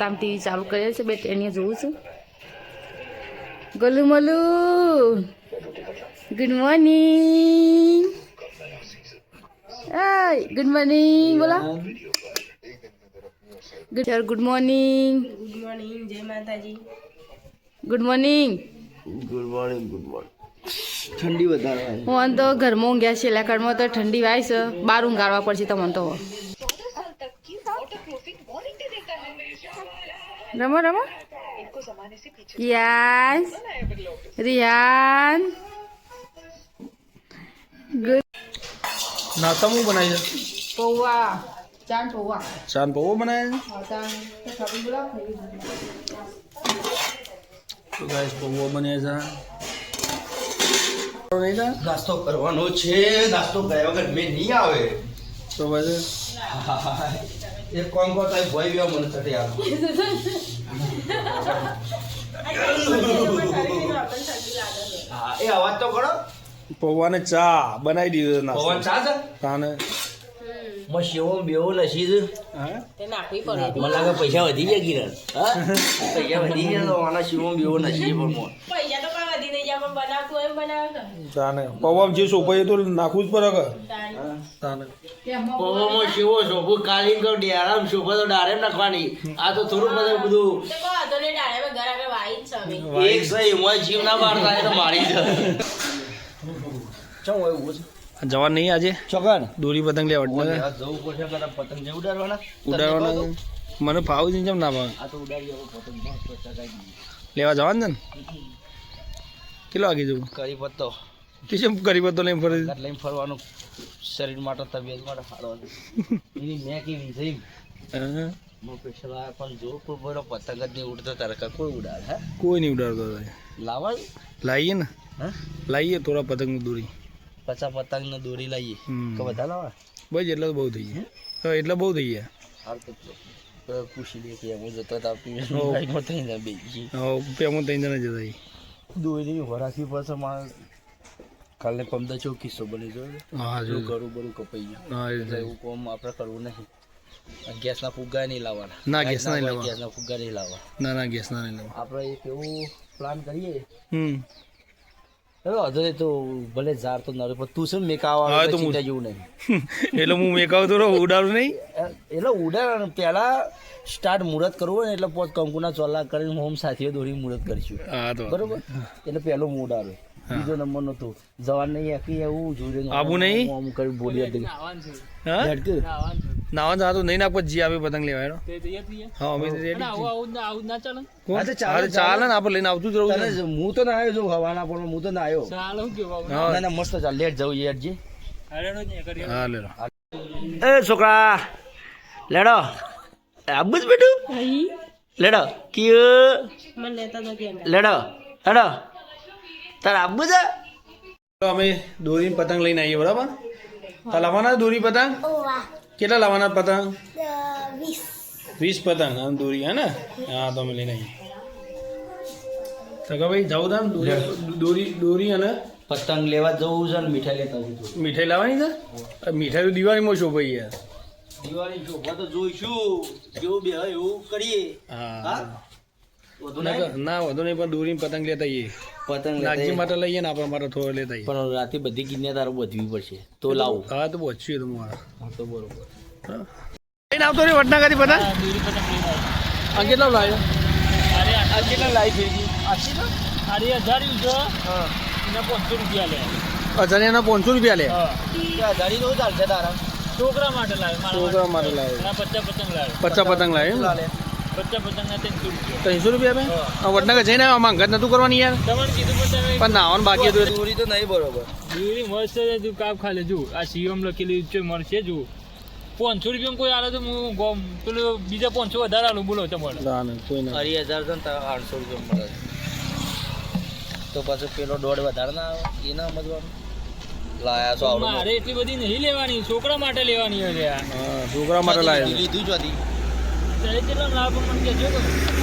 તામ TV ચાલુ કરેલ છે બે ટેણીએ જોઉં છું. ગલુ મલુ ગુડ મોર્નિંગ ગુડ મોર્નિંગ બોલા. Good sir good morning good morning જય માતાજી. Good morning good morning good morning ઠંડી વધારે હું તો ઘરમાં ઊંઘ્યા છે એટલે તો ઠંડી વાય છે. બહાર ઊંઘાડવા પડશે તમને તો. રમો રમો યસ રિયાન ગુડ નાસ્તા હું બનાવી છે પૌવા ચાન પૌવા ચાંદ પૌવો બનાવે ચાન ખાવી બોલાવ તો ગાઈસ પૌવો બને છે નહીં કા? નાસ્તો કરવાનો છે નાસ્તો કર્યા વગર મેં નહીં આવે તો પછી એક કોમ કરતા ભય ગયો મને ચટે આલો હા એ અવાજ તો કરો. પૌવાને ચા બનાવી દીધો નાસ્તો. પવન ચા છે? તાને. મસ્ત સેવો બેવો લસી છે. હા? તે નાખવી પડે. મને લાગે પૈસા વધી ગયા કિરણ હા? પૈસા વધી ગયા તો આના સેવો બેવો લસી પણ મોં. પૈસા તો કાંઈ વધી નહીં. જાય પણ બનાવતું એમ બનાવે ને તાને પૌવામાં જે સોપાઈ તો નાખવું જ પડે કે? પૌવામાં સેવો શોભો કાઢીને કહું ડેરામ શોભો તો ડારે નાખવાની. આ તો થોડું બધું બધું. એક સહી એમાં જીવ ના મારતા એ તો મારી છે ચમ છે? જવા નહીં આજે? ચોકન દોરી પતંગ લેવા જવું પડશે પતંગ જે ઉડાડવાના. ઉડાડવાના મને ભાવ છે જેમ ના ભાવે. આ તો ઉડાડી પતંગ મસ્ત ચગાઈ દીધી. લેવા જવાનું છે ને? કેટલો વાગે જવું? કરી પત્તો. કેમ કરી બધો લઈને ફરે? લઈને ફરવાનું શરીર માટે તબિયત માટે સારું એની મેં કેવી થઈ હું. પેશલ પણ જો કોઈ બોલો પતંગ જ નહીં ઉડતો તારે કોઈ ઉડાડ હે? કોઈ નહીં ઉડાડતો લાવા લાવીએ ને? હા? લાવીએ થોડા પતંગની દોરી. પચાસ પતંગ ને દોરી લાવીએ કે બધા લાવા બસ એટલે તો બહુ થઈ ગયા. હા? એટલે બહુ થઈ ગયા. હાલ તો પૂછી લે કે હું જતો તો આપી હો. જાય હવે પેમો થઈ જણા જતા દોરી વરાથી મારે કાલે પમદા ચો કિસ્સો બની ગયો હા જો ઘરું બરું કપાઈ ગયું. હા એટલે એટલે એવું કોમ આપણે કરવું નહીં. ગેસના ફુગ્ગા નહીં લાવવાના. ના, ગેસના નહીં લાવવા. ગેસના ફુગ્ગા નહીં લાવવા ના ના ગેસ ના નહીં લાવવા આપણે એક એવું પ્લાન કરીએ. હમ. હવે તો ભલે ઝાર તો નરે પણ તું છે ને મેકા આવે તો ચિંતા જેવું નહીં. એટલે હું મેકાવ તો રહું ઉડાડું નહીં. એટલે ઉડાડ પહેલા સ્ટાર્ટ મુહૂર્ત કરવું ને એટલે પોત કંકુના ચોલા કરીને હોમ સાથીઓ દોરી મુહૂર્ત કરીશું. હા તો બરોબર? એટલે પહેલો હું આવે બીજો નંબર નો તો જવાન નહીં આખી એવું જોડે આબુ નહીં? આમ કરી બોલી હતી. હા? નાવા જવા તો નહીં નાખવા જી આવે પતંગ લેવા હેડો. હા અમે રેડી હા, તો ચાલે, ચાલે. ને આપણે લઈને આવતું જ રહું હું તો ના આવ્યો છું હવાના પણ હું તો ના આવ્યો. ના હા ના મસ્ત ચાલ. લેટ જવું યાર જી હા લેડો. એ છોકરા લેડો. આબુ જ બેટું લેડો કિયો. મને લેતા લેડો લેડો તારે આબુ છે? તો અમે દોરી પતંગ લઈને આવીએ બરાબર? તો લાવવાના દોરી પતંગ? કેટલા લાવવાના પતંગ? વીસ. પતંગ આમ દોરી હે ને? હા તો અમે લઈને આવીએ. તો કે ભાઈ જવું તામ દોરી દોરી દોરી અને પતંગ લેવા જવું છે ને મીઠાઈ લેતા આવું મીઠાઈ લાવવાની છે? મીઠાઈ તો દિવાળીમાં શોભાઈ યાર? દિવાળી શોભા તો જોઈશું. જેવું બે હોય એવું કરીએ. હા? ના વધુ નહીં પણ દોરી પતંગ લેતા આવીએ. પતંગ નાગજી માટે લઈએ ને આપણે માટે થોડો લેતા આવીએ. પણ રાતે બધી કિન્યા તારે બધવી પડશે. તો લાવું. હા તો પહોંચ્યું તો મારા. હા તો બરોબર. લઈને આવતો રે વડનગરથી પતંગ? આ કેટલો લાવ્યો આ કેટલો લાવી ફેરવી અજાણ્યાના પાંચસો રૂપિયા લે. ગાડી તો ચાલશે તારા. છોકરા માટે લાવ્યો પચાસ પતંગ લાવ્યો. એમ? ચાલે ત્રણસો રૂપિયા બે વડનગર જઈને આવ્યા? માંગત નતું કરવાની યાર. પણ નાવાનું બાકી હતું. દોરી તો નહીં બરોબર. દૂરી મસ્ત છે તું કાપ ખાલે જો આ સીએમ લખેલી છે મળશે જો પાંચસો રૂપિયા કોઈ આલે તો હું ગોમ પેલું બીજા પાંચસો વધારે આલું બોલો તમારે. ના, ના, કોઈ ના. અઢી હજાર તો આઠસો રૂપિયા મળે. તો પાછો પેલો દોઢ વધારે ના આવે? એ ના સમજવાનું? લાયા છો મારે એટલી બધી નહીં લેવાની છોકરા માટે લેવાની છોકરા માટે લાયા. લીધું જ હતી. તારે કેટલા લાભ મને કહેજો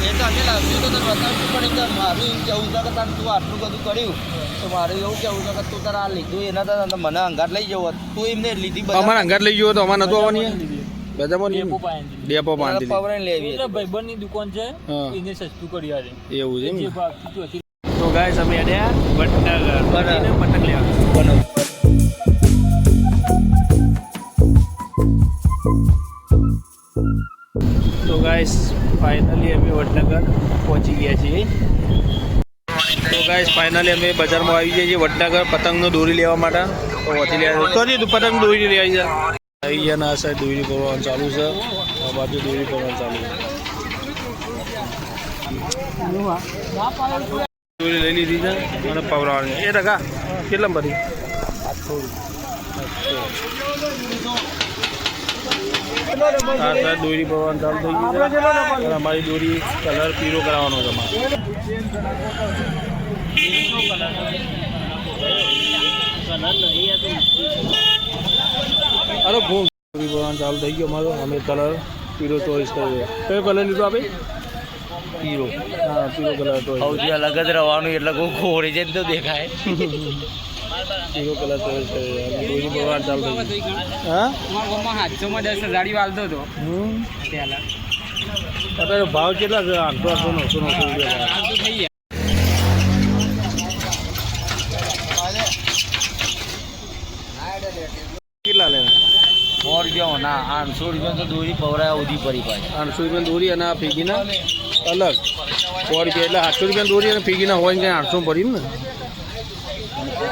એ તો અમે લાવ્યું તો તને બતાવ્યું પણ એકદમ મારું એમ કેવું છે કે તારે તું આટલું બધું કર્યું તો મારું એવું કેવું છે કે તું તારે આ લીધું. એના તો મને અંગાર લઈ જવો તું એમને લીધી બધા અંગાર લઈ ગયો તો અમારે નતું આવવાની ડેપો પવરાઈને લેવી એટલે ભાઈબંધની દુકાન છે. એને સસ્તું કરી આજે. એવું છે તો ગાય અમે અડ્યા. એને લેવા. બનાવ તો ગાઈસ ફાઇનલી અમે વડનગર પહોંચી ગયા છીએ. તો ગાઈસ ફાઇનલી અમે બજારમાં આવી ગયા છીએ વડનગર પતંગનો દોરી લેવા માટે. તો વધી લેવા હજી પતંગ દોરી લઈ આવી આવી ગયા ના સાહેબ, દોરી કરવાનું ચાલુ છે. આ બાજુ દોરી કરવાનું ચાલુ છે. દોરી લઈ લીધી છે અને પવરાવાની. એ ટકા કેટલા બધી? દોરી ભરવાનું ચાલુ થઈ ગયું છે. અમારી દોરી કલર પીળો કરાવવાનો છે અમારે. અરે ભૂ દોરી ભરવાનું ચાલુ થઈ ગયું અમારો. અમે કલર પીળો ચોઈસ કર્યો કયો કલર લીધો આપે? પીળો. હા, પીળો કલર સૌથી અલગ જ રહેવાનું એટલે કોઈ ખોરી જાય તો દેખાય. પીળો કલર ચોઈસ કર્યો અને દોરી ભરવાનું હા? ગયું હા હાથસોમાં દસ હજારી વાળતો હતો. હમ. પહેલા. અત્યારે ભાવ કેટલા છે? આઠસો આઠસો નવસો નવસો રૂપિયા થઈ ગયા. કેટલા લેવા? સો રૂપિયા ના આઠસો રૂપિયા તો દોરી પવરાય ઉધી પડી પાછી. આઠસો રૂપિયા દોરી અને આ ફીગીના અલગ. સો રૂપિયા એટલે આઠસો રૂપિયા દોરી અને ફીગીના હોય ને આઠસો પડી ને?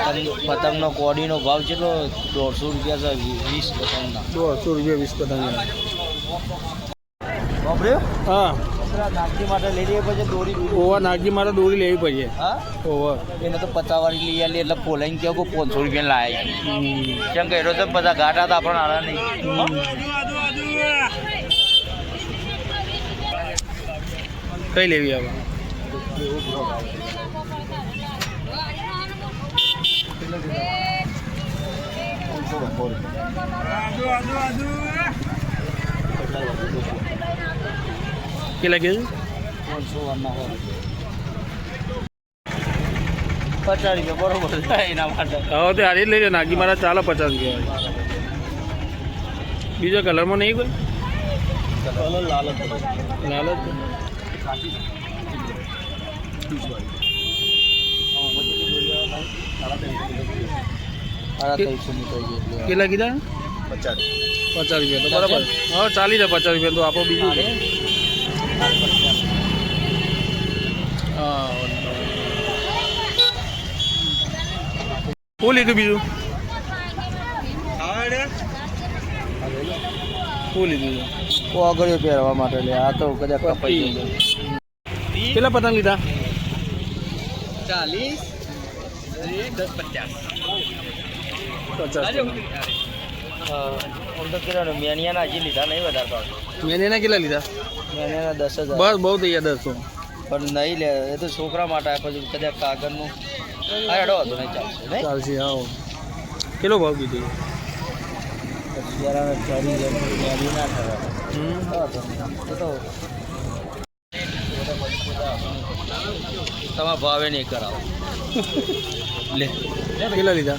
પતંગ પતંગનો કોડીનો ભાવ કેટલો? દોઢસો રૂપિયા છે વીસ પતંગના. દોઢસો રૂપિયા વીસ પતંગ બાપરે? હા. નાગજી માટે લઈ લેવી પડશે દોરી ઓવા નાગજી માટે દોરી લેવી પડશે હા? ઓવર એને તો પચાસ લઈ આલી એટલે ફોલાઈને કહો કે પાંચસો રૂપિયા લાય કેમ કે એનો તો બધા ઘાટા તો આપણને આલા નહીં. કઈ લેવી હવે કેટલા કીધું પાંચસો રૂપિયા બરોબર એના માટે હવે તે હારી જ લઈ લો નાગજી મારા ચાલો પચાસ રૂપિયા બીજો કલરમાં નહીં કોઈ કલર લાલ લાલ જ સાડા ત્રણસો મીટર જેટલું કેટલા કીધા? પચાસ. પચાસ રૂપિયા તો બરાબર. હા ચાલી જાય પચાસ રૂપિયા તો આપો બીજું હા શું લીધું બીજું? શું લીધું ઓગળ્યો પહેરવા માટે લે. આ તો કદાચ કપાઈ કેટલા પતંગ લીધા? ચાલીસ. દસ પચાસ. મેનિયાના હજી લીધા નહીં વધારે ભાવ મેં કેટલા લીધા? મેનિયાના દસ હજાર બસ બહુ થઈ ગયા દસો પણ નહીં લે એ તો છોકરા માટે કદાચ કાગળનું આ એડો હતો નહીં ચાલશે ચાલશે હા કેટલો ભાવ કીધું? તમારા ભાવે નહીં કરાવો. લે. કેટલા લીધા?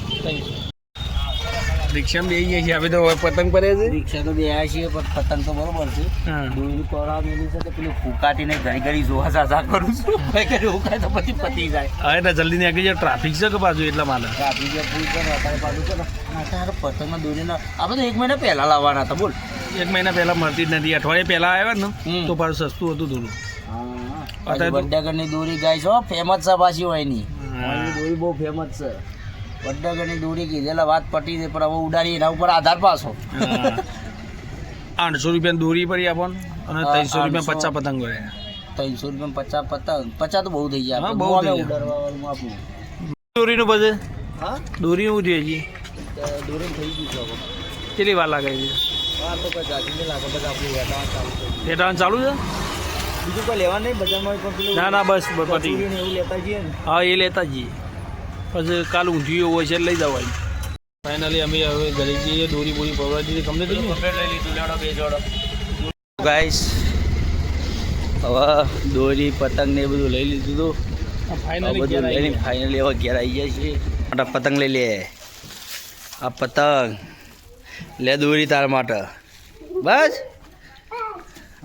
રિક્ષામાં બે ગયા છીએ. આપણે તો પતંગ પડે છે. રિક્ષા તો બે છીએ પણ પતંગ તો બરોબર છે. દોરી પડા મેલી છે તો પેલું ફૂકાટીને ઘડી ઘડી જોવા સાસા કરું છું. ભાઈ કરી ઉકાય તો પછી પતી જાય. હા એટલે જલ્દી ની આગળ ટ્રાફિક છે કે બાજુ એટલા માટે ટ્રાફિક છે ફૂલ પર અત્યારે પાછું છે ને પતંગના દોરીના આપણે તો એક મહિના પહેલા લાવવાના હતા બોલ. એક મહિના પહેલા મળતી જ નથી. અઠવાડિયે પહેલા આવ્યા ને તો પાછું સસ્તું હતું થોડું અત્યારે તો- દોરી ગાય છો ફેમસ છે પાછી હોયની હા. એની દોરી બહુ ફેમસ છે. વડનગરની દોરી કીધેલા વાત પટી છે પણ હવે ઉડાડી એના ઉપર આધાર પાછો. આઠસો રૂપિયા દોરી પડી આપણને અને ત્રણસો રૂપિયા પચાસ પતંગ હોય ત્રણસો રૂપિયા પચાસ પતંગ. પચાસ તો બહુ થઈ ગયા બહુ બોલે ઉડાડવા આપણું દોરીનું બધે? હા? દોરી એવું જોઈએ દોરી થઈ ગયું છે કેટલી વાર લાગે છે? વાર તો જાતી લાગે બધા આપણું વેટાણ ચાલુ છે ગયું. ચાલુ છે? બીજું કોઈ લેવા નહીં બજારમાં પણ પેલું ના ના બસ પતી કચોરી ને એવું લેતા જઈએ ને. હા એ લેતા જઈએ. પછી કાલ ઊંધિયું હોય છે લઈ જવાય. ફાઇનલી અમે હવે ઘરે જઈએ દોરી બોરી પવડા દીધી તમને થઈ ગયું લઈ લીધું લેડો બે જોડો. ગાઈસ હવે દોરી પતંગ ને એ બધું લઈ લીધું હતું. ફાઇનલી બધું લઈને ફાઇનલી હવે ઘેર આવી ગયા છીએ. મોટા પતંગ લઈ લે. આ પતંગ. લે દોરી તાર માટે. બસ.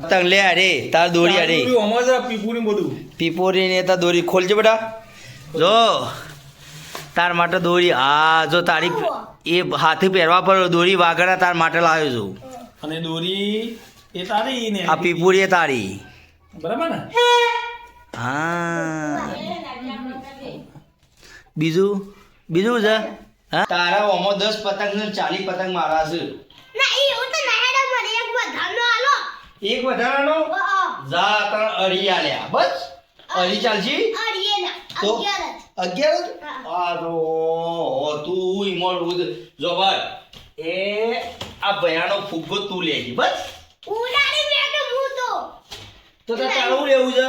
પતંગ લે અરે તાર દોરી અરે પીપુરી બધું પીપુરી બધું. પીપોરી ને તાર દોરી ખોલજે બેટા. જો તાર માટે દોરી હા જો તારી એ હાથે પહેરવા પર દોરી વાગડા તાર માટે લાવ્યો છું. અને દોરી એ તારી ને. આ પીપુરી એ તારી. બરાબર ને? હા. બીજું? બીજું છે? હા? તારા ઓમો દસ પતંગ ને ચાલીસ પતંગ મારા છે. એક વધારાનો જા તણ અઢી આલ્યા બસ? અઢી ચાલશી? તો? અગિયાર જ? આ તો તું ઈમોર ઉદ. જો ભાઈ એ આ ભયાનો ફુગ્ગો તું લેજી. બસ? તો. તારે ચાલુ લેવું છે?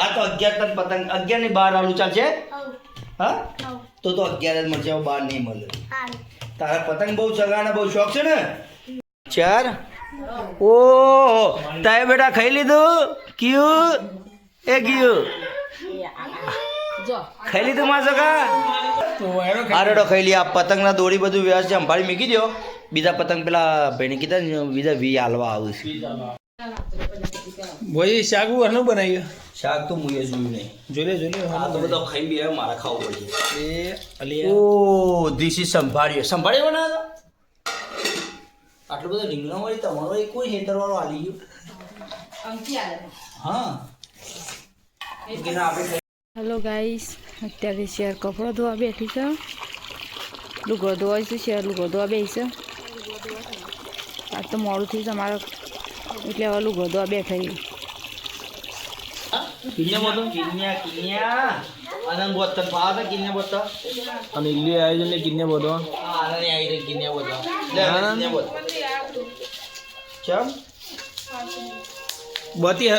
હા તો અગિયાર તન પતંગ. અગિયારની બાર આલું ચાલશે? હા? તો તો અગિયાર જ મળશે. હવે બાર નહીં મળે. તારા પતંગ બહુ ચગાના બહુ શોખ છે ને? ચાર? ઓ તારે બેટા ખાઈ લીધું? કયું? એ કયું? ખાઈ લીધું માં સગા તો એનો આ રેડો ખાઈ લી આ પતંગના દોરી બધું વ્યવસ્થિત સંભાળી મૂકી દો બીજા પતંગ પેલા ભાઈને કીધા ને બીજા વી હાલવા આવું છે. ભાઈ શાક વાનું બનાવ્યું? શાક તો મુએ જોયું નહીં. જોઈ લે જોઈ લે આ તો બધો ખાઈ બી મારા ખાવું પડશે. એ અલી. ઓ ધીસ ઇઝ સંભાળ્યો. સંભાળ્યો બનાવ્યો આટલો બધો રીંગણો વાળી તમારો એ કોઈ હેતર વાળો આલી ગયો? હા. આલે હા હેલો ગાઈસ અત્યારે શેર કપડો ધોવા બેઠી છે. લુગો ધોવા છે શેર લુગો ધોવા બેસી છે. આજ તો મોડું થયું છે અમારે. એટલે હવે લુગો ધોવા બેઠા છીએ. કિન્યા બધો ચમ? બતી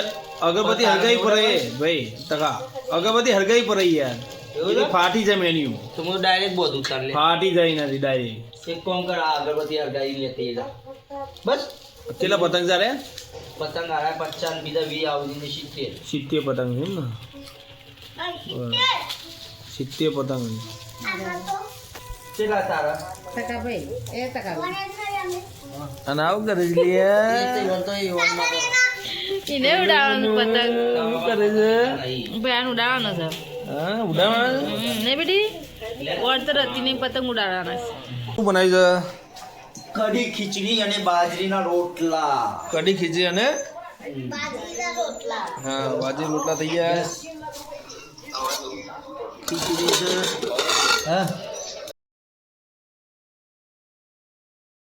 અગરબત્તી હરગાઈ પર એ ભાઈ ટકા. અગરબત્તી હરગાઈ પર યાર. એવું ફાટી જાય મેન્યુ તો હું ડાયરેક્ટ બોધ ઉતાર લે ફાટી જાય નથી ડાયરેક્ટ એક કોમ કર આ અગરબત્તી હરગાઈ લેતી જા. બસ. કેટલા પતંગ જારે પતંગ આરા પચાસ બીજા વી આવતી ને સિત્તેર. સિત્તેર પતંગ છે એમ ને? સિત્તેર પતંગ. કેટલા તારા અને આવું કરે છે એને ઉડાવવાનું પતંગ. આવું કરે છે. ભાઈ આનું ઉડાવવાનો છે. હા ઉડાવવાનું? ને બેટી? વળતર હતી નહીં પતંગ ઉડાડવાના છે. શું બનાવ્યું છે? કઢી ખીચડી અને બાજરીના રોટલા. કઢી ખીચડી અને? હા બાજરી રોટલા થઈ ગયા ખીચડી છે. હા.